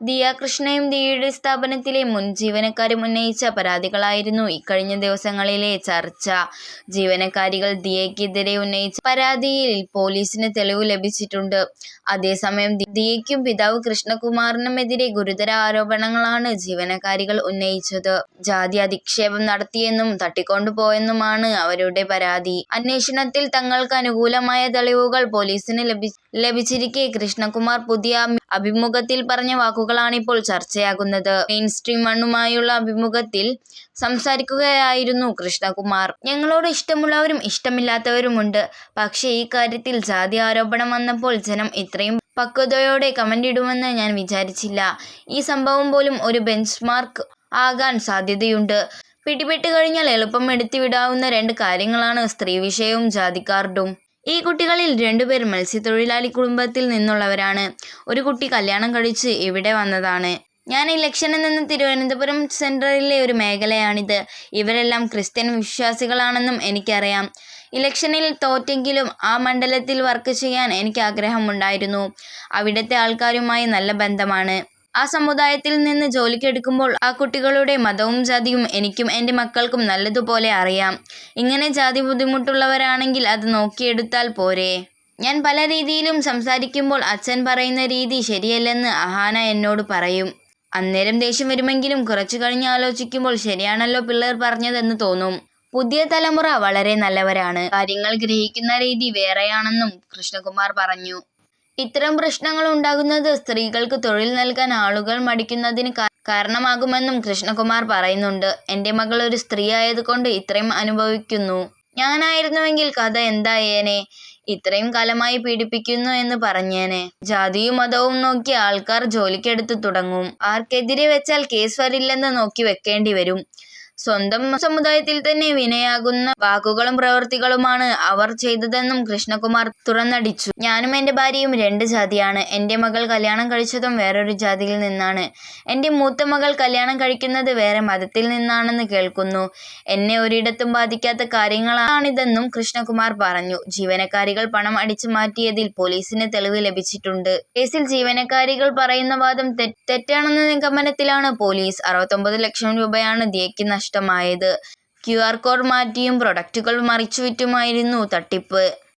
ദിയ കൃഷ്ണയും ദിയയുടെ സ്ഥാപനത്തിലെ മുൻ ജീവനക്കാരും ഉന്നയിച്ച പരാതികളായിരുന്നു ഇക്കഴിഞ്ഞ ദിവസങ്ങളിലെ ചർച്ച. ജീവനക്കാരികൾ ദിയയ്ക്കെതിരെ ഉന്നയിച്ച പരാതിയിൽ പോലീസിന് തെളിവ് ലഭിച്ചിട്ടുണ്ട്. അതേസമയം ദിയയ്ക്കും പിതാവ് കൃഷ്ണകുമാറിനുമെതിരെ ഗുരുതര ആരോപണങ്ങളാണ് ജീവനക്കാരികൾ ഉന്നയിച്ചത്. ജാതി അധിക്ഷേപം നടത്തിയെന്നും തട്ടിക്കൊണ്ടുപോയെന്നുമാണ് അവരുടെ പരാതി. അന്വേഷണത്തിൽ തങ്ങൾക്ക് അനുകൂലമായ തെളിവുകൾ പോലീസിന് ലഭിച്ചിരിക്കെ കൃഷ്ണകുമാർ പുതിയ അഭിമുഖത്തിൽ പറഞ്ഞ വാക്കുകളാണിപ്പോൾ ചർച്ചയാകുന്നത്. മെയിൻ സ്ട്രീം വണ്ണുമായുള്ള അഭിമുഖത്തിൽ സംസാരിക്കുകയായിരുന്നു കൃഷ്ണകുമാർ. "ഞങ്ങളോട് ഇഷ്ടമുള്ളവരും ഇഷ്ടമില്ലാത്തവരുമുണ്ട്. പക്ഷേ ഈ കാര്യത്തിൽ ജാതി ആരോപണം വന്നപ്പോൾ ജനം ഇത്രയും പക്വതയോടെ കമന്റിടുമെന്ന് ഞാൻ വിചാരിച്ചില്ല. ഈ സംഭവം പോലും ഒരു ബെഞ്ച് മാർക്ക് ആകാൻ സാധ്യതയുണ്ട്. പിടിപെട്ട് കഴിഞ്ഞാൽ എളുപ്പം എടുത്തുവിടാവുന്ന രണ്ട് കാര്യങ്ങളാണ് സ്ത്രീവിഷയവും വിഷയവും കാർഡും. ഈ കുട്ടികളിൽ രണ്ടുപേർ മത്സ്യത്തൊഴിലാളി കുടുംബത്തിൽ നിന്നുള്ളവരാണ്. ഒരു കുട്ടി കല്യാണം കഴിച്ച് ഇവിടെ വന്നതാണ്. ഞാൻ ഇലക്ഷനിൽ നിന്ന് തിരുവനന്തപുരം സെൻട്രലിലെ ഒരു മേഖലയാണിത്. ഇവരെല്ലാം ക്രിസ്ത്യൻ വിശ്വാസികളാണെന്നും എനിക്കറിയാം. ഇലക്ഷനിൽ തോറ്റെങ്കിലും ആ മണ്ഡലത്തിൽ വർക്ക് ചെയ്യാൻ എനിക്ക് ആഗ്രഹമുണ്ടായിരുന്നു. അവിടുത്തെ ആൾക്കാരുമായി നല്ല ബന്ധമാണ്. ആ സമുദായത്തിൽ നിന്ന് ജോലിക്കെടുക്കുമ്പോൾ ആ കുട്ടികളുടെ മതവും ജാതിയും എനിക്കും എന്റെ മക്കൾക്കും നല്ലതുപോലെ അറിയാം. ഇങ്ങനെ ജാതി ബുദ്ധിമുട്ടുള്ളവരാണെങ്കിൽ അത് നോക്കിയെടുത്താൽ പോരെ ഞാൻ പല രീതിയിലും സംസാരിക്കുമ്പോൾ അച്ഛൻ പറയുന്ന രീതി ശരിയല്ലെന്ന് അഹാന എന്നോട് പറയും. അന്നേരം ദേഷ്യം വരുമെങ്കിലും കുറച്ചു കഴിഞ്ഞ് ആലോചിക്കുമ്പോൾ ശരിയാണല്ലോ പിള്ളേർ പറഞ്ഞതെന്ന് തോന്നും. പുതിയ തലമുറ വളരെ നല്ലവരാണ്. കാര്യങ്ങൾ ഗ്രഹിക്കുന്ന രീതി വേറെയാണെന്നും കൃഷ്ണകുമാർ പറഞ്ഞു. ഇത്തരം പ്രശ്നങ്ങൾ ഉണ്ടാകുന്നത് സ്ത്രീകൾക്ക് തൊഴിൽ നൽകാൻ ആളുകൾ മടിക്കുന്നതിന് കാരണമാകുമെന്നും കൃഷ്ണകുമാർ പറയുന്നുണ്ട്. എന്റെ മകൾ ഒരു സ്ത്രീ ആയതുകൊണ്ട് ഇത്രയും അനുഭവിക്കുന്നു. ഞാനായിരുന്നുവെങ്കിൽ കഥ എന്തായേനെ. ഇത്രയും കാലമായി പീഡിപ്പിക്കുന്നു എന്ന് പറഞ്ഞേനെ. ജാതിയും മതവും നോക്കി ആൾക്കാർ ജോലിക്കെടുത്ത് തുടങ്ങും. ആർക്കെതിരെ വെച്ചാൽ കേസ് വരില്ലെന്ന് നോക്കി വെക്കേണ്ടിവരും. സ്വന്തം സമുദായത്തിൽ തന്നെ വിനയാകുന്ന വാക്കുകളും പ്രവൃത്തികളുമാണ് അവർ ചെയ്തതെന്നും കൃഷ്ണകുമാർ തുറന്നടിച്ചു. ഞാനും എന്റെ ഭാര്യയും രണ്ട് ജാതിയാണ്. എന്റെ മകൾ കല്യാണം കഴിച്ചതും വേറൊരു ജാതിയിൽ നിന്നാണ്. എന്റെ മൂത്ത മകൾ കല്യാണം കഴിക്കുന്നത് വേറെ മതത്തിൽ നിന്നാണെന്ന് കേൾക്കുന്നു. എന്നെ ഒരിടത്തും ബാധിക്കാത്ത കാര്യങ്ങളാണിതെന്നും കൃഷ്ണകുമാർ പറഞ്ഞു. ജീവനക്കാരികൾ പണം അടിച്ചു മാറ്റിയതിൽ പോലീസിന് തെളിവ് ലഭിച്ചിട്ടുണ്ട്. കേസിൽ ജീവനക്കാരികൾ പറയുന്ന വാദം തെറ്റാണെന്ന നിഗമനത്തിലാണ് പോലീസ്. അറുപത്തൊമ്പത് ലക്ഷം രൂപയാണ് ദിയയ്ക്ക് നഷ്ടമായത്. ക്യുആർ കോഡ് മാറ്റിയും മറിച്ചു മറിച്ചുവിറ്റുമായിരുന്നു തട്ടിപ്പ്.